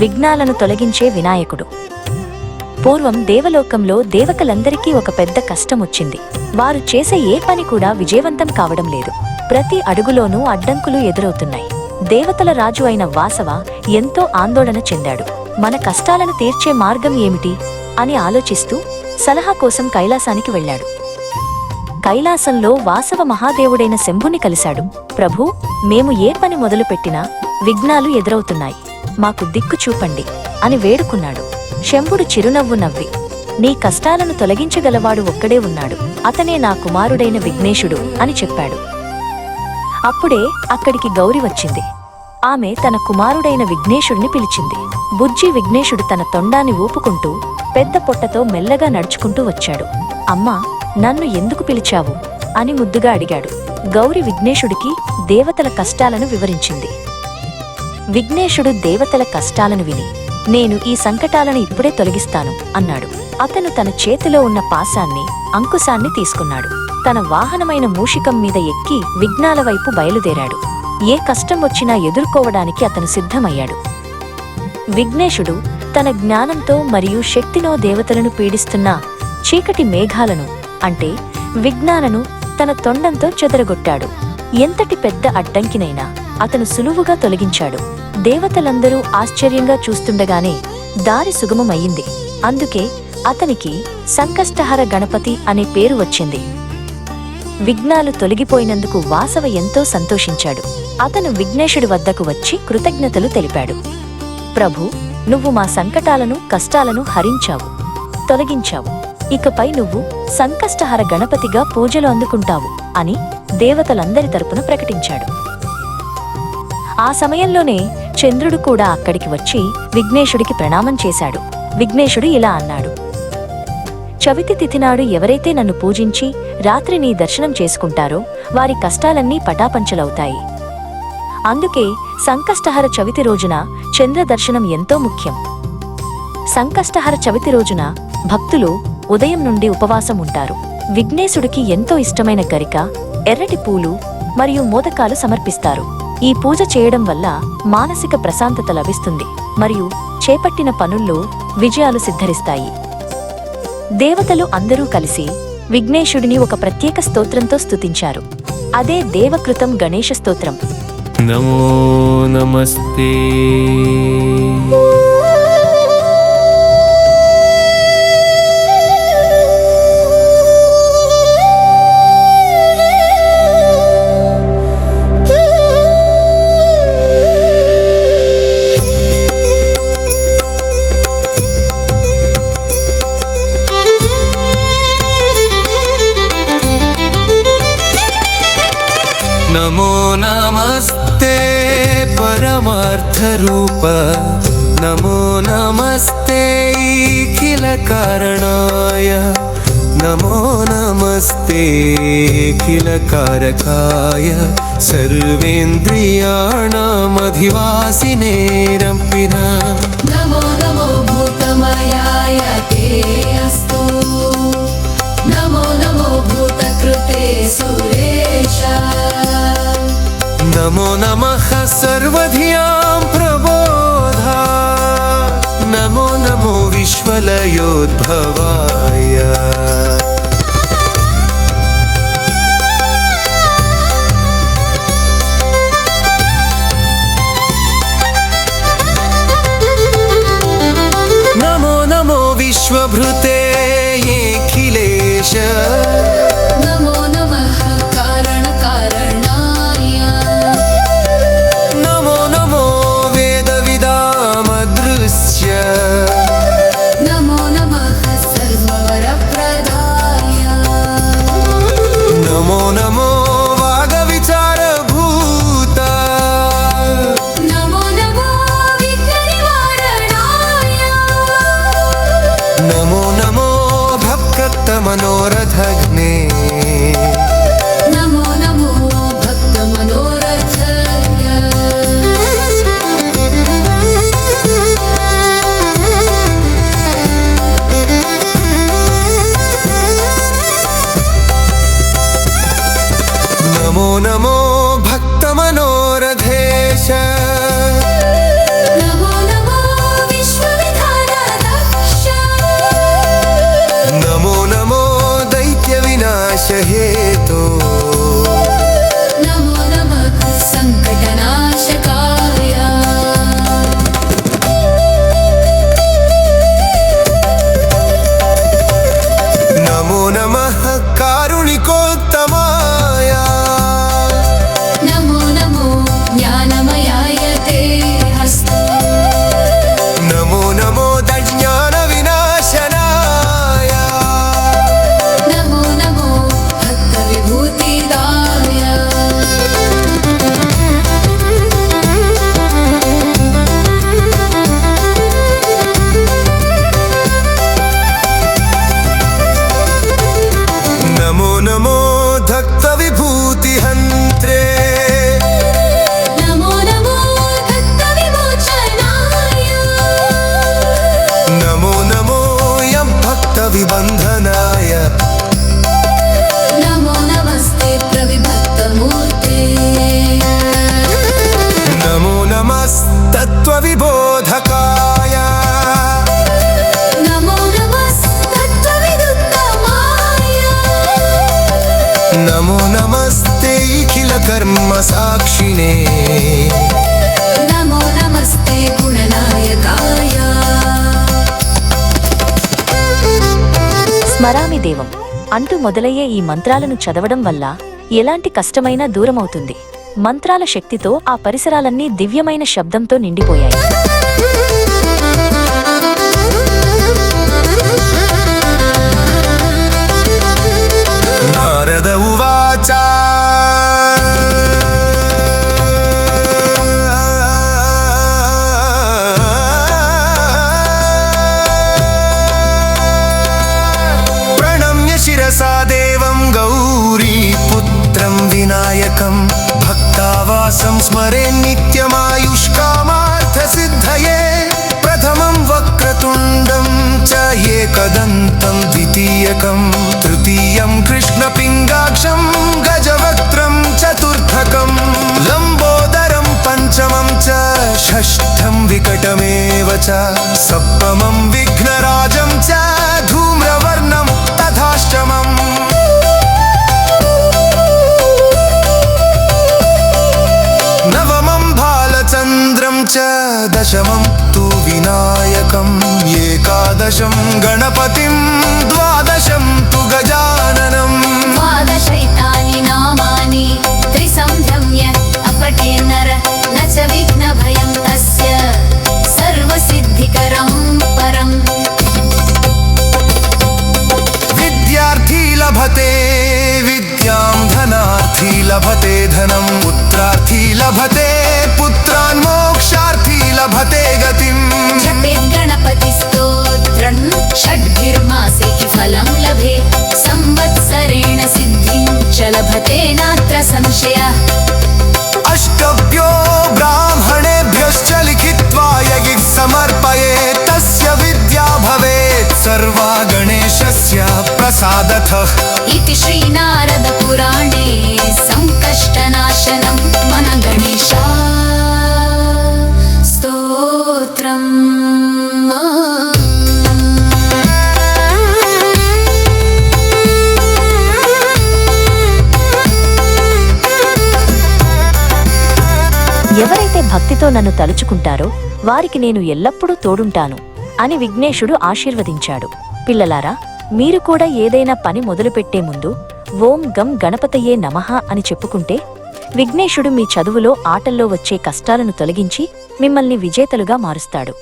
విఘ్నాలను తొలగించే వినాయకుడు. పూర్వం దేవలోకంలో దేవకలందరికీ ఒక పెద్ద కష్టం వచ్చింది వారు చేసే ఏ పని కూడా విజయవంతం కావడం లేదు. ప్రతి అడుగులోనూ అడ్డంకులు ఎదురవుతున్నాయి. దేవతల రాజు అయిన వాసవ ఎంతో ఆందోళన చెందాడు. మన కష్టాలను తీర్చే మార్గం ఏమిటి? అని ఆలోచిస్తూ సలహా కోసం కైలాసానికి వెళ్ళాడు. కైలాసంలో వాసవ మహాదేవుడైన శంభుని కలిశాడు. ప్రభూ మేము ఏ పని మొదలుపెట్టినా విఘ్నాలు ఎదురవుతున్నాయి. మాకు దిక్కు చూపండి అని వేడుకున్నాడు. శంభుడు చిరునవ్వు నవ్వి నీ కష్టాలను తొలగించగలవాడు ఒక్కడే ఉన్నాడు. అతనే నా కుమారుడైన విఘ్నేశుడు అని చెప్పాడు. అప్పుడే అక్కడికి గౌరి వచ్చింది. ఆమె తన కుమారుడైన విఘ్నేశుడిని పిలిచింది. బుజ్జి విఘ్నేశుడు తన తొండాన్ని ఊపుకుంటూ పెద్ద పొట్టతో మెల్లగా నడుచుకుంటూ వచ్చాడు. అమ్మా నన్ను ఎందుకు పిలిచావు? అని ముద్దుగా అడిగాడు. గౌరి విఘ్నేశుడికి దేవతల కష్టాలను వివరించింది. విఘ్నేశుడు దేవతల కష్టాలను విని నేను ఈ సంకటాలను ఇప్పుడే తొలగిస్తాను అన్నాడు. అతను తన చేతిలో ఉన్న పాశాన్ని అంకుశాన్ని తీసుకున్నాడు. తన వాహనమైన మూషికం మీద ఎక్కి విఘ్నాల వైపు బయలుదేరాడు. ఏ కష్టం వచ్చినా ఎదుర్కోవడానికి అతను సిద్ధమయ్యాడు. విఘ్నేశుడు తన జ్ఞానంతో మరియు శక్తినో దేవతలను పీడిస్తున్న చీకటి మేఘాలను అంటే విఘ్నాలను తన తొండంతో చెదరగొట్టాడు. ఎంతటి పెద్ద అడ్డంకినైనా అతను సులువుగా తొలగించాడు. దేవతలందరూ ఆశ్చర్యంగా చూస్తుండగానే దారి సుగమమయ్యింది. అందుకే అతనికి సంకష్టహర గణపతి అనే పేరు వచ్చింది. విఘ్నాలు తొలగిపోయినందుకు వాసవ ఎంతో సంతోషించాడు. అతను విఘ్నేశుడి వద్దకు వచ్చి కృతజ్ఞతలు తెలిపాడు. ప్రభు నువ్వు మా సంకటాలను కష్టాలను హరించావు తొలగించావు. ఇకపై నువ్వు సంకష్టహర గణపతిగా పూజలు అందుకుంటావు అని దేవతలందరి తరపున ప్రకటించాడు. ఆ సమయంలోనే చంద్రుడు కూడా అక్కడికి వచ్చి విఘ్నేశుడికి ప్రణామం చేశాడు. విఘ్నేశుడు ఇలా అన్నాడు. చవితి తిథినాడు ఎవరైతే నన్ను పూజించి రాత్రి నీ దర్శనం చేసుకుంటారో వారి కష్టాలన్నీ పటాపంచలవుతాయి. అందుకే సంకష్టహర చవితి రోజున చంద్ర దర్శనం ఎంతో ముఖ్యం. సంకష్టహర చవితి రోజున భక్తులు ఉదయం నుండి ఉపవాసం ఉంటారు. విఘ్నేశుడికి ఎంతో ఇష్టమైన గరిక ఎర్రటి పూలు మరియు మోదకాలు సమర్పిస్తారు. ఈ పూజ చేయడం వల్ల మానసిక ప్రశాంతత లభిస్తుంది మరియు చేపట్టిన పనుల్లో విజయాలు సిద్ధరిస్తాయి. దేవతలు అందరూ కలిసి విఘ్నేశుడిని ఒక ప్రత్యేక స్తోత్రంతో స్తుతించారు. అదే దేవకృతం గణేశ స్తోత్రం. నమో నమస్తే. र्थरूप नमो नमस्ते किलकारणाय नमो नमस्ते किलकारकाय सर्वेन्द्रियाणामधिवासिनेरं विना नमो नमः सर्वधियां प्रबोधा नमो नमो विश्वलयोद्भवाय స్మరామి దేవం అంటూ మొదలయ్యే ఈ మంత్రాలను చదవడం వల్ల ఎలాంటి కష్టమైనా దూరమవుతుంది. మంత్రాల శక్తితో ఆ పరిసరాలన్నీ దివ్యమైన శబ్దంతో నిండిపోయాయి. एकदन्तं द्वितीयकं तृतीयं कृष्णपिङ्गाक्षं गजवक्त्रं चतुर्थकं लम्बोदरं पञ्चमं च षष्ठं विकटमेव च सप्तमं विघ्नराजं च धूम्रवर्णं तथाष्टमम् नवमं बालचन्द्रं च दशमं तु विनायकम् एकादशं गणपतिं द्वादशं तु गजाननम् द्वादशैतानि नामानि त्रिसन्ध्यम्य अपटे नर न च विघ्नभयं तस्य सर्वसिद्धिकरं परम्। विद्यार्थी लभते विद्यां धनार्थी लभते धनं पुत्रार्थी लभते। संशयः। अष्टभ्यो ब्राह्मणेभ्यश्च लिखित्वा यगि समर्पये तस्य विद्या भवेत्। सर्वा गणेशस्य प्रसादतः। इति श्रीनारदपुराणे భక్తితో నన్ను తలుచుకుంటారో వారికి నేను ఎల్లప్పుడూ తోడుంటాను అని విఘ్నేశుడు ఆశీర్వదించాడు. పిల్లలారా మీరు కూడా ఏదైనా పని మొదలుపెట్టే ముందు ఓం గం గణపతయే నమః అని చెప్పుకుంటే విఘ్నేశుడు మీ చదువులో ఆటల్లో వచ్చే కష్టాలను తొలగించి మిమ్మల్ని విజేతలుగా మారుస్తాడు.